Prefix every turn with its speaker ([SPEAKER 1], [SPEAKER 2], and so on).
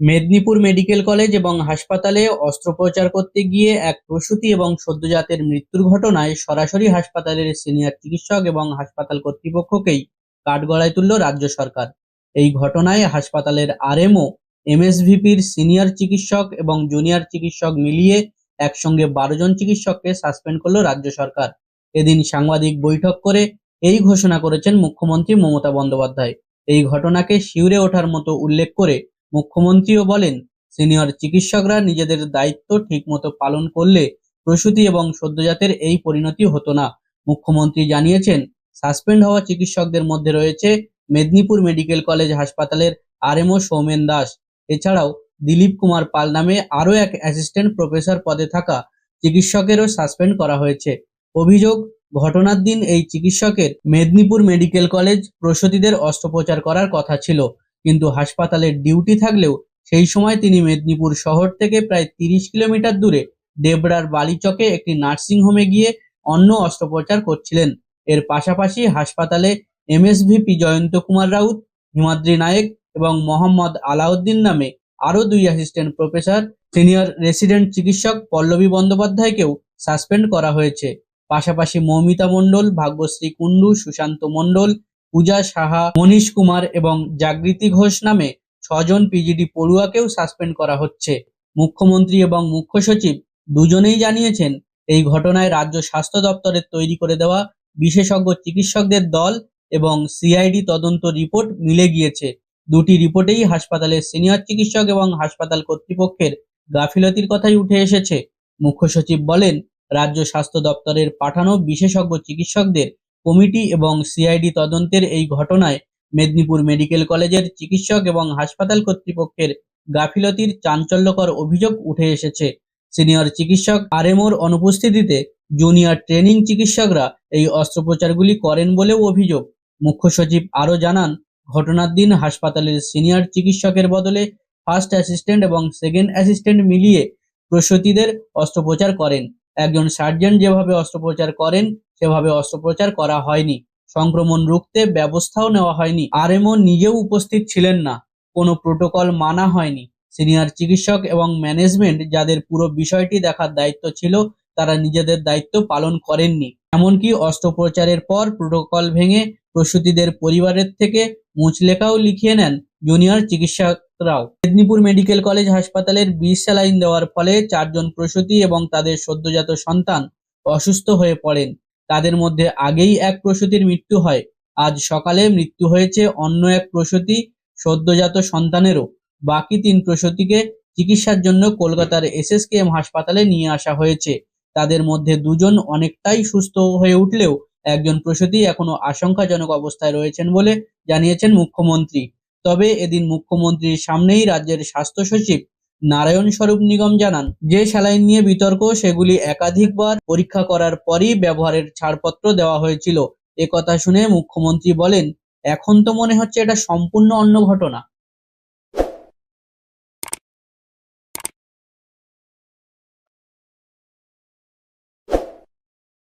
[SPEAKER 1] Medinipur medical college এবং হাসপাতালে অস্ত্রোপচার করতে গিয়ে এক প্রসূতি এবং সদ্যজাতের মৃত্যুর ঘটনায় সরাসরি হাসপাতালের সিনিয়র চিকিৎসক এবং হাসপাতাল কর্তৃপক্ষকেই কাঠগড়ায় তুলল রাজ্য সরকার। এই ঘটনায় হাসপাতালের আরএমও, এমএসভিপির সিনিয়র চিকিৎসক এবং জুনিয়র চিকিৎসক মিলিয়ে একসঙ্গে বারো জন চিকিৎসককে সাসপেন্ড করল রাজ্য সরকার। এদিন সাংবাদিক বৈঠক করে এই ঘোষণা করেছেন মুখ্যমন্ত্রী মমতা বন্দ্যোপাধ্যায়। এই ঘটনাকে শিউরে ওঠার মতো উল্লেখ করে মুখ্যমন্ত্রীও বলেন, সিনিয়র চিকিৎসকরা নিজেদের দায়িত্ব ঠিকমতো পালন করলে প্রসূতি এবং সদ্যজাতের এই পরিণতি হতো না। মুখ্যমন্ত্রী জানিয়েছেন, সাসপেন্ড হওয়া চিকিৎসকদের মধ্যে রয়েছে মেদিনীপুর মেডিকেল কলেজ হাসপাতালের আরএমও সৌমেন দাস। এছাড়াও দিলীপ কুমার পাল নামে আরও এক অ্যাসিস্ট্যান্ট প্রফেসর পদে থাকা চিকিৎসকেরও সাসপেন্ড করা হয়েছে। অভিযোগ, ঘটনার দিন এই চিকিৎসকের মেদিনীপুর মেডিকেল কলেজ প্রসূতিদের অস্ত্রোপচার করার কথা ছিল। কিন্তু হাসপাতালের ডিউটি থাকলেও সেই সময় তিনি মেদিনীপুর শহর থেকে প্রায় তিরিশ কিলোমিটার দূরে দেবড়ার বালিচকে একটি নার্সিং হোমে গিয়ে অন্য অস্ত্রোপচার করছিলেন। এর পাশাপাশি হাসপাতালে এমএসভিপি জয়ন্ত কুমার রাউত, হিমাদ্রি নায়েক এবং মোহাম্মদ আলাউদ্দিন নামে আরও দুই অ্যাসিস্ট্যান্ট প্রফেসর, সিনিয়র রেসিডেন্ট চিকিৎসক পল্লবী বন্দ্যোপাধ্যায়কেও সাসপেন্ড করা হয়েছে। পাশাপাশি মৌমিতা মণ্ডল, ভাগ্যশ্রী কুণ্ডু, সুশান্ত মণ্ডল পূজা সাহা মনীশ কুমার এবং জাগৃতি ঘোষ নামে ছজন পিজিডি পড়ুয়াকেও সাসপেন্ড করা হচ্ছে। মুখ্যমন্ত্রী এবং মুখ্য সচিব দুজনেই জানিয়েছেন, এই ঘটনায় রাজ্য স্বাস্থ্য দপ্তরের তৈরি করে দেওয়া বিশেষজ্ঞ চিকিৎসকদের দল এবং সিআইডি তদন্ত রিপোর্ট মিলে গিয়েছে। দুটি রিপোর্টেই হাসপাতালের সিনিয়র চিকিৎসক এবং হাসপাতাল কর্তৃপক্ষের গাফিলতির কথাই উঠে এসেছে। মুখ্য সচিব বলেন, রাজ্য স্বাস্থ্য দপ্তরের পাঠানো বিশেষজ্ঞ চিকিৎসকদের কমিটি এবং সিআইডি তদন্তের এই ঘটনায় মেদিনীপুর মেডিকেল কলেজের চিকিৎসক এবং হাসপাতাল কর্তৃপক্ষের গাফিলতির চাঞ্চল্যকর অভিযোগ উঠে এসেছে। সিনিয়র চিকিৎসক আরএমওর অনুপস্থিতিতে জুনিয়র ট্রেনিং চিকিৎসকরা এই অস্ত্রোপচারগুলি করেন বলেও অভিযোগ। মুখ্য সচিব আরও জানান, ঘটনার দিন হাসপাতালের সিনিয়র চিকিৎসকের বদলে ফার্স্ট অ্যাসিস্ট্যান্ট এবং সেকেন্ড অ্যাসিস্ট্যান্ট মিলিয়ে প্রসূতিদের অস্ত্রোপচার করেন। একজন সার্জন যেভাবে অস্ত্রোপচার করেন সেভাবে অস্ত্রোপচার করা হয়নি। সংক্রমণ রুখতে ব্যবস্থাও নেওয়া হয়নি। আর আরএমও নিজেও উপস্থিত ছিলেন না। কোনো প্রোটোকল মানা হয়নি। সিনিয়র চিকিৎসক এবং ম্যানেজমেন্ট যাদের পুরো বিষয়টি দেখার দায়িত্ব ছিল, তারা নিজেদের দায়িত্ব পালন করেননি। এমনকি অস্ত্রোপচারের পর প্রোটোকল ভেঙে প্রসূতিদের পরিবারের থেকে মুচলেখাও লিখিয়ে নেন জুনিয়র চিকিৎসকরাও। মেদিনীপুর মেডিকেল কলেজ হাসপাতালের বিষ স্যালাইন দেওয়ার ফলে চারজন প্রসূতি এবং তাদের সদ্যজাত সন্তান অসুস্থ হয়ে পড়েন। তাদের মধ্যে আগেই এক প্রসূতির মৃত্যু হয়। আজ সকালে মৃত্যু হয়েছে অন্য এক প্রসূতি, সদ্যজাত সন্তানেরও। বাকি তিন প্রসূতিকে চিকিৎসার জন্য কলকাতার এসএসকেএম হাসপাতালে নিয়ে আসা হয়েছে। তাদের মধ্যে দুজন অনেকটাই সুস্থ হয়ে উঠলেও একজন প্রসূতি এখনও আশঙ্কাজনক অবস্থায় রয়েছেন বলে জানিয়েছেন মুখ্যমন্ত্রী। তবে এদিন মুখ্যমন্ত্রীর সামনেই রাজ্যের স্বাস্থ্য সচিব নারায়ণ স্বরূপ নিগম জানান, যে স্যালাইন নিয়ে বিতর্ক, সেগুলি একাধিকবার পরীক্ষা করার পরই ব্যবহারের ছাড়পত্র দেওয়া হয়েছিল। এ কথা শুনে মুখ্যমন্ত্রী বলেন, এখন তো মনে হচ্ছে এটা সম্পূর্ণ অন্য ঘটনা।